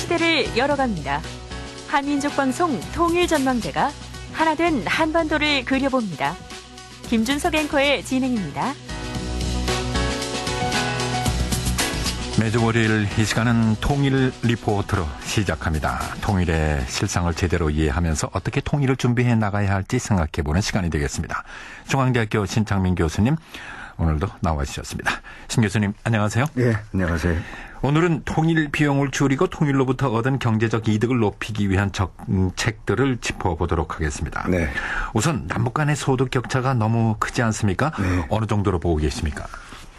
시대를 열어갑니다. 한민족 방송 통일전망대가 하나된 한반도를 그려봅니다. 김준석 앵커의 진행입니다. 매주 월요일 이 시간은 통일 리포트로 시작합니다. 통일의 실상을 제대로 이해하면서 어떻게 통일을 준비해 나가야 할지 생각해보는 시간이 되겠습니다. 중앙대학교 신창민 교수님 오늘도 나와 주셨습니다. 신 교수님 안녕하세요. 예, 안녕하세요. 오늘은 통일 비용을 줄이고 통일로부터 얻은 경제적 이득을 높이기 위한 정책들을 짚어보도록 하겠습니다. 네. 우선 남북 간의 소득 격차가 너무 크지 않습니까? 네. 어느 정도로 보고 계십니까?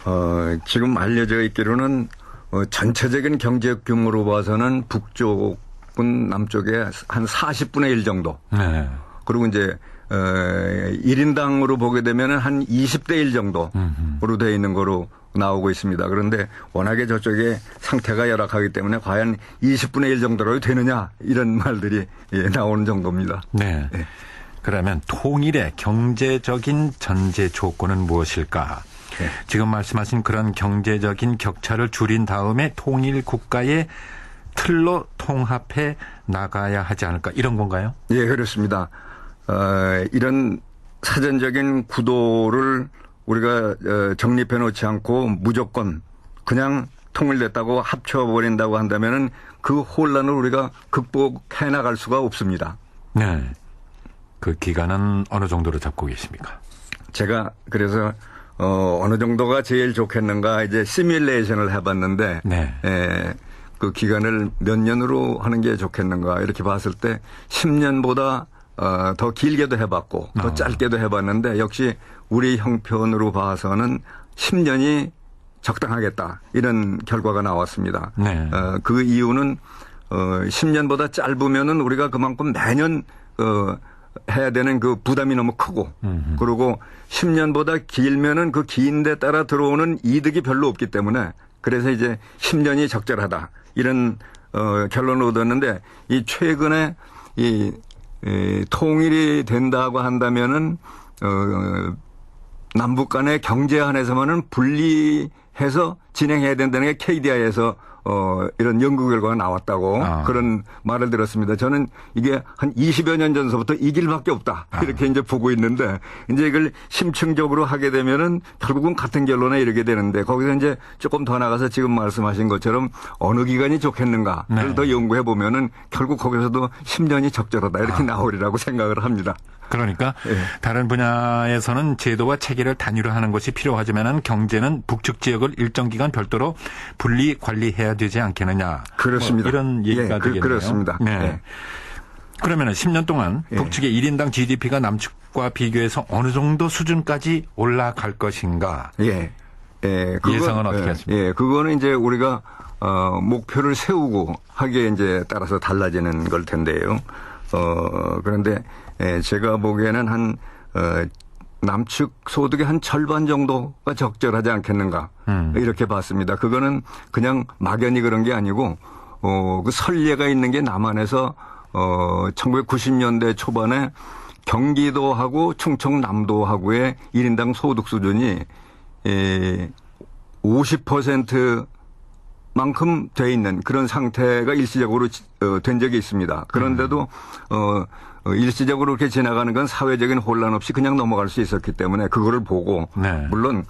어, 지금 알려져 있기로는 어, 전체적인 경제 규모로 봐서는 북쪽은 남쪽에 한 40분의 1 정도. 네. 그리고 이제 어, 1인당으로 보게 되면은 한 20대 1 정도로 되어 있는 거로 나오고 있습니다. 그런데 워낙에 저쪽에 상태가 열악하기 때문에 과연 20분의 1 정도로 되느냐 이런 말들이 예, 나오는 정도입니다. 네. 네. 그러면 통일의 경제적인 전제 조건은 무엇일까? 네. 지금 말씀하신 그런 경제적인 격차를 줄인 다음에 통일 국가의 틀로 통합해 나가야 하지 않을까 이런 건가요? 예, 그렇습니다. 어, 이런 사전적인 구도를 우리가 어, 정립해 놓지 않고 무조건 그냥 통일됐다고 합쳐버린다고 한다면은 그 혼란을 우리가 극복해 나갈 수가 없습니다. 네. 그 기간은 어느 정도로 잡고 계십니까? 제가 그래서 어, 어느 정도가 제일 좋겠는가 이제 시뮬레이션을 해봤는데 네. 에, 그 기간을 몇 년으로 하는 게 좋겠는가 이렇게 봤을 때 10년보다 어, 더 길게도 해봤고 더 어. 짧게도 해봤는데 역시 우리 형편으로 봐서는 10년이 적당하겠다 이런 결과가 나왔습니다. 네. 어, 그 이유는 어, 10년보다 짧으면은 우리가 그만큼 매년 어, 해야 되는 그 부담이 너무 크고 음흠. 그리고 10년보다 길면은 그 긴데 따라 들어오는 이득이 별로 없기 때문에 그래서 이제 10년이 적절하다 이런 어, 결론을 얻었는데 이 최근에 이, 이 통일이 된다고 한다면은 어, 남북 간의 경제 한에서만은 분리해서 진행해야 된다는 게 KDI에서 어, 이런 연구 결과가 나왔다고 아. 그런 말을 들었습니다. 저는 이게 한 20여 년 전서부터 이 길밖에 없다. 아. 이렇게 이제 보고 있는데 이제 이걸 심층적으로 하게 되면은 결국은 같은 결론에 이르게 되는데 거기서 이제 조금 더 나가서 지금 말씀하신 것처럼 어느 기간이 좋겠는가를 네. 더 연구해 보면은 결국 거기서도 10년이 적절하다 아. 이렇게 나오리라고 생각을 합니다. 그러니까 예. 다른 분야에서는 제도와 체계를 단위로하는 것이 필요하지만 경제는 북측 지역을 일정 기간 별도로 분리 관리해야 되지 않겠느냐. 그렇습니다. 뭐 이런 얘기가 예, 그- 되겠네요. 그렇습니다. 네. 예. 그러면은 10년 동안 예. 북측의 1인당 GDP가 남측과 비교해서 어느 정도 수준까지 올라갈 것인가? 예. 예. 예상은 어떻게 예, 하십니까? 예. 그거는 이제 우리가 어, 목표를 세우고 하기에 이제 따라서 달라지는 걸 텐데요. 어, 그런데 예, 제가 보기에는 한 어, 남측 소득의 한 절반 정도가 적절하지 않겠는가 음. 이렇게 봤습니다. 그거는 그냥 막연히 그런 게 아니고 어, 그 선례가 있는 게 남한에서 어, 1990년대 초반에 경기도하고 충청남도하고의 1인당 소득 수준이 에, 50% 만큼 돼 있는 그런 상태가 일시적으로 지- 어, 된 적이 있습니다. 그런데도 어, 어, 일시적으로 이렇게 지나가는 건 사회적인 혼란 없이 그냥 넘어갈 수 있었기 때문에 그거를 보고 네. 물론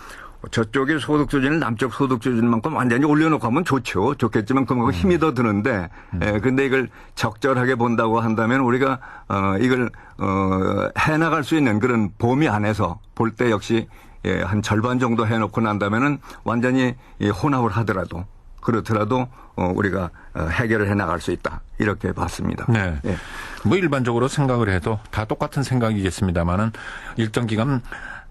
저쪽의 소득 수준을 남쪽 소득 수준만큼 완전히 올려놓고 하면 좋죠. 좋겠지만 그만큼 힘이 더 드는데, 예, 근데 이걸 적절하게 본다고 한다면 우리가, 어, 이걸, 어, 해나갈 수 있는 그런 범위 안에서 볼 때 역시, 예, 한 절반 정도 해놓고 난다면은 완전히 이 혼합을 하더라도, 그렇더라도, 어, 우리가 어, 해결을 해 나갈 수 있다. 이렇게 봤습니다. 네. 예. 뭐 일반적으로 생각을 해도 다 똑같은 생각이겠습니다만은 일정 기간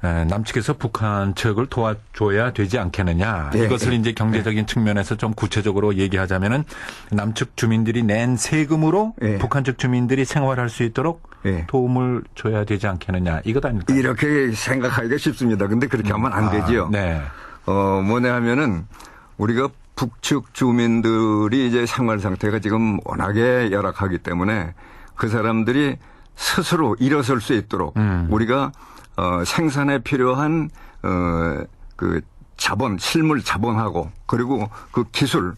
에, 남측에서 북한 측을 도와줘야 되지 않겠느냐. 예, 이것을 예. 이제 경제적인 측면에서 좀 구체적으로 얘기하자면은 남측 주민들이 낸 세금으로 예. 북한 측 주민들이 생활할 수 있도록 예. 도움을 줘야 되지 않겠느냐. 이것 아닐까요? 이렇게 생각하기가 쉽습니다. 근데 그렇게 하면 안 아, 되지요. 네. 어, 뭐냐 하면은 우리가 북측 주민들이 이제 생활 상태가 지금 워낙에 열악하기 때문에 그 사람들이 스스로 일어설 수 있도록 음. 우리가 어, 생산에 필요한 어, 그 자본, 실물 자본하고 그리고 그 기술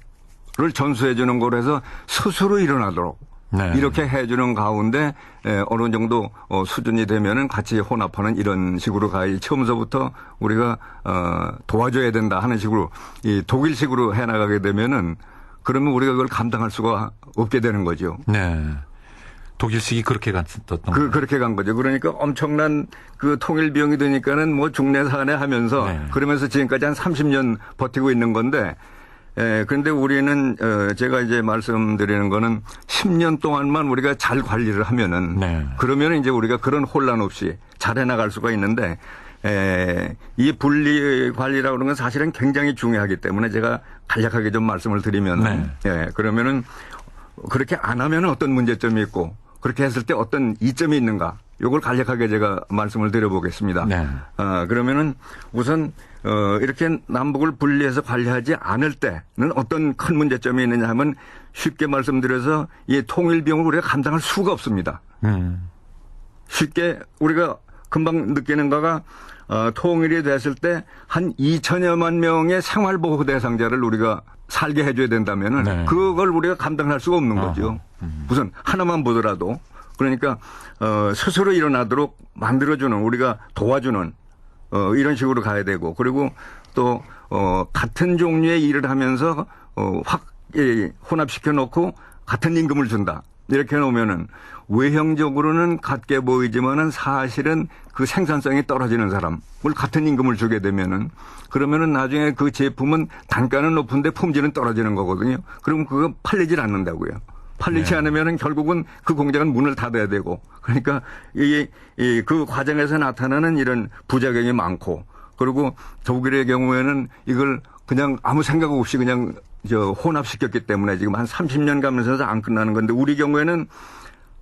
전수해 주는 거로 해서 스스로 일어나도록 네. 이렇게 해주는 가운데 에, 어느 정도 어, 수준이 되면은 같이 혼합하는 이런 식으로 가야 처음서부터 우리가 어, 도와줘야 된다 하는 식으로 이 독일식으로 해나가게 되면은 그러면 우리가 그걸 감당할 수가 없게 되는 거죠. 네. 독일식이 그렇게 갔었던 그. 그렇게 간 거죠. 그러니까 엄청난 그 통일 비용이 되니까는 뭐 중내 사내 하면서 네. 그러면서 지금까지 한 30년 버티고 있는 건데 에, 그런데 우리는 어, 제가 이제 말씀드리는 거는 10년 동안만 우리가 잘 관리를 하면은 네. 그러면 이제 우리가 그런 혼란 없이 잘 해나갈 수가 있는데 에, 이 분리 관리라고 하는 건 사실은 굉장히 중요하기 때문에 제가 간략하게 좀 말씀을 드리면 네. 예, 그러면은 그렇게 안 하면 어떤 문제점이 있고 그렇게 했을 때 어떤 이점이 있는가 요걸 간략하게 제가 말씀을 드려보겠습니다. 네. 아, 그러면은 우선 어, 이렇게 남북을 분리해서 관리하지 않을 때는 어떤 큰 문제점이 있느냐 하면 쉽게 말씀드려서 이 통일 비용을 우리가 감당할 수가 없습니다. 음. 쉽게 우리가 금방 느끼는 거가 어, 통일이 됐을 때 한 2천여만 명의 생활보호 대상자를 우리가 살게 해줘야 된다면은 네. 그걸 우리가 감당할 수가 없는. 거죠. 우선 하나만 보더라도 그러니까 어, 스스로 일어나도록 만들어주는 우리가 도와주는 어, 이런 식으로 가야 되고 그리고 또 어, 같은 종류의 일을 하면서 어, 확 예, 혼합시켜 놓고 같은 임금을 준다. 이렇게 놓으면은 외형적으로는 같게 보이지만은 사실은 그 생산성이 떨어지는 사람을 같은 임금을 주게 되면은 그러면은 나중에 그 제품은 단가는 높은데 품질은 떨어지는 거거든요. 그럼 그거 팔리질 않는다고요. 팔리지 네. 않으면은 결국은 그 공장은 문을 닫아야 되고 그러니까 이, 이, 그 과정에서 나타나는 이런 부작용이 많고 그리고 독일의 경우에는 이걸 그냥 아무 생각 없이 그냥 저 혼합시켰기 때문에 지금 한 30년 가면서 안 끝나는 건데 우리 경우에는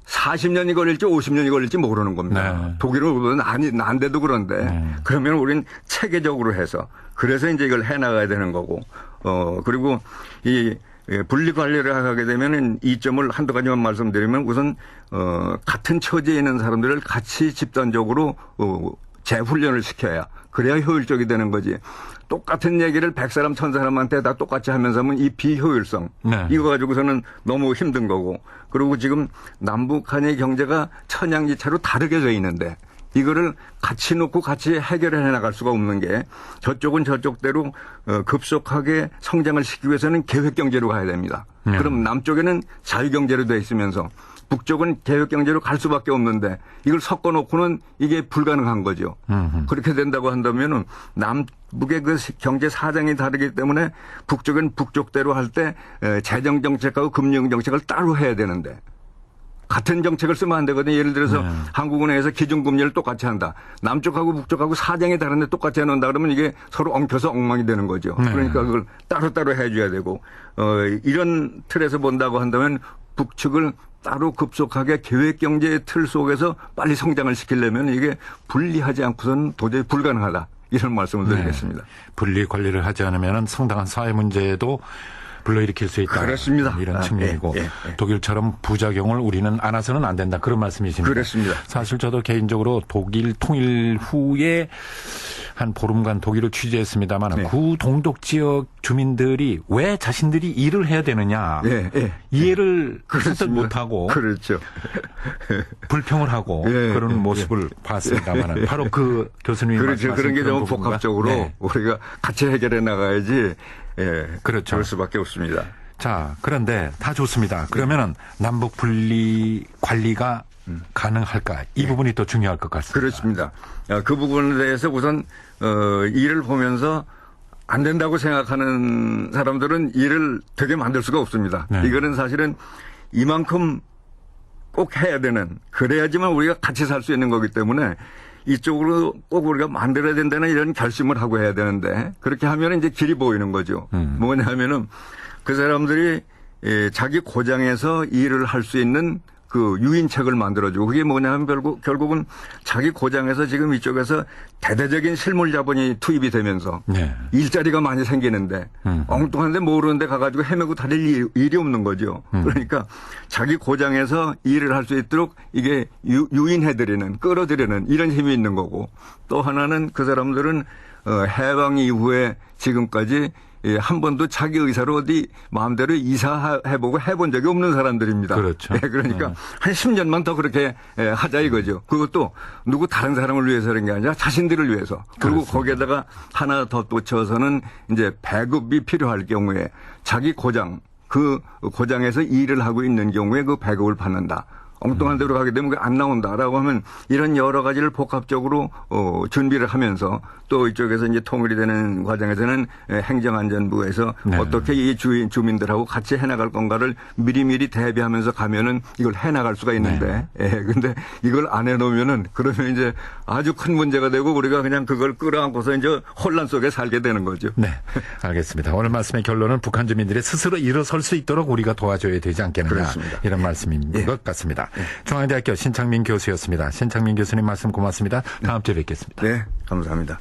40년이 걸릴지 50년이 걸릴지 모르는 겁니다. 네. 독일은 아니 난데도 그런데 네. 그러면 우리는 체계적으로 해서 그래서 이제 이걸 해 나가야 되는 거고 어 그리고 이 예, 분리 관리를 하게 되면은 이 점을 한두 가지만 말씀드리면 우선 어 같은 처지에 있는 사람들을 같이 집단적으로 어 재훈련을 시켜야 그래야 효율적이 되는 거지. 똑같은 얘기를 100사람, 1000사람한테 다 똑같이 하면서 하면 이 비효율성. 네. 이거 가지고서는 너무 힘든 거고. 그리고 지금 남북 간의 경제가 천양지차로 다르게 돼 있는데 이거를 같이 놓고 같이 해결해 나갈 수가 없는 게 저쪽은 저쪽대로 어, 급속하게 성장을 시키기 위해서는 계획 경제로 가야 됩니다. 네. 그럼 남쪽에는 자유 경제로 돼 있으면서 북쪽은 계획 경제로 갈 수밖에 없는데 이걸 섞어 놓고는 이게 불가능한 거죠. 음흠. 그렇게 된다고 한다면은 남북의 그 경제 사정이 다르기 때문에 북쪽은 북쪽대로 할 때 재정 정책하고 금융 정책을 따로 해야 되는데 같은 정책을 쓰면 안 되거든요. 예를 들어서 네. 한국은행에서 기준금리를 똑같이 한다. 남쪽하고 북쪽하고 사정이 다른데 똑같이 해놓는다 그러면 이게 서로 엉켜서 엉망이 되는 거죠. 네. 그러니까 그걸 따로따로 해줘야 되고 어, 이런 틀에서 본다고 한다면 북측을 따로 급속하게 계획 경제의 틀 속에서 빨리 성장을 시키려면 이게 분리하지 않고서는 도저히 불가능하다. 이런 말씀을 네. 드리겠습니다. 분리 관리를 하지 않으면 상당한 사회 문제도 불러일으킬 수 있다. 그렇습니다. 이런 아, 측면이고 예, 예, 예. 독일처럼 부작용을 우리는 안아서는 안 된다. 그런 말씀이십니다. 그렇습니다. 사실 저도 개인적으로 독일 통일 후에 한 보름간 독일을 취재했습니다만 네. 구 동독 지역 주민들이 왜 자신들이 일을 해야 되느냐 예, 예. 이해를 그렇습니다. 못하고 그렇죠. 불평을 하고 예, 그런 예, 모습을 봤습니다만 바로 그 교수님이 그렇죠. 말씀하신 그런 게 그런 너무 복합적으로 네. 우리가 같이 해결해 나가야지. 예. 그렇죠. 그럴 수밖에 없습니다. 자, 그런데 다 좋습니다. 그러면은 남북 분리 관리가 가능할까? 이 부분이 또 중요할 것 같습니다. 음. 그렇습니다. 아, 그 부분에 대해서 우선 어, 일을 보면서 안 된다고 생각하는 사람들은 일을 되게 만들 수가 없습니다. 네. 이거는 사실은 이만큼 꼭 해야 되는 그래야지만 우리가 같이 살 수 있는 거기 때문에 이쪽으로 꼭 우리가 만들어야 된다는 이런 결심을 하고 해야 되는데 그렇게 하면 이제 길이 보이는 거죠. 음. 뭐냐 하면은 그 사람들이 예, 자기 고장에서 일을 할 수 있는 그 유인책을 만들어주고 그게 뭐냐 하면 결국, 결국은 자기 고장에서 지금 이쪽에서 대대적인 실물 자본이 투입이 되면서 네. 일자리가 많이 생기는데 음. 엉뚱한데 모르는데 가가지고 헤매고 다닐 일- 일이 없는 거죠. 음. 그러니까 자기 고장에서 일을 할 수 있도록 이게 유, 유인해드리는 끌어들이는 이런 힘이 있는 거고 또 하나는 그 사람들은 어, 해방 이후에 지금까지 예, 한 번도 자기 의사로 어디 마음대로 이사해보고 해본 적이 없는 사람들입니다. 그렇죠. 예, 그러니까 네. 한 10년만 더 그렇게 예, 하자 이거죠. 그것도 누구 다른 사람을 위해서 그런 게 아니라 자신들을 위해서. 그리고 그렇습니다. 거기에다가 하나 더 꽂혀서는 이제 배급이 필요할 경우에 자기 고장 그 고장에서 일을 하고 있는 경우에 그 배급을 받는다. 엉뚱한 데로 가게 되면 그게 안 나온다라고 하면 이런 여러 가지를 복합적으로 어, 준비를 하면서 또 이쪽에서 이제 통일이 되는 과정에서는 에, 행정안전부에서 네. 어떻게 이 주인 주민들하고 같이 해나갈 건가를 미리미리 대비하면서 가면은 이걸 해나갈 수가 있는데 예 근데 이걸 안 해놓으면은 그러면 이제 아주 큰 문제가 되고 우리가 그냥 그걸 끌어안고서 이제 혼란 속에 살게 되는 거죠. 네, 알겠습니다. 오늘 말씀의 결론은 북한 주민들이 스스로 일어설 수 있도록 우리가 도와줘야 되지 않겠느냐 그렇습니다. 이런 말씀인 예. 것 같습니다. 중앙대학교 신창민 교수였습니다. 신창민 교수님 말씀 고맙습니다. 다음 주에 뵙겠습니다. 네 감사합니다.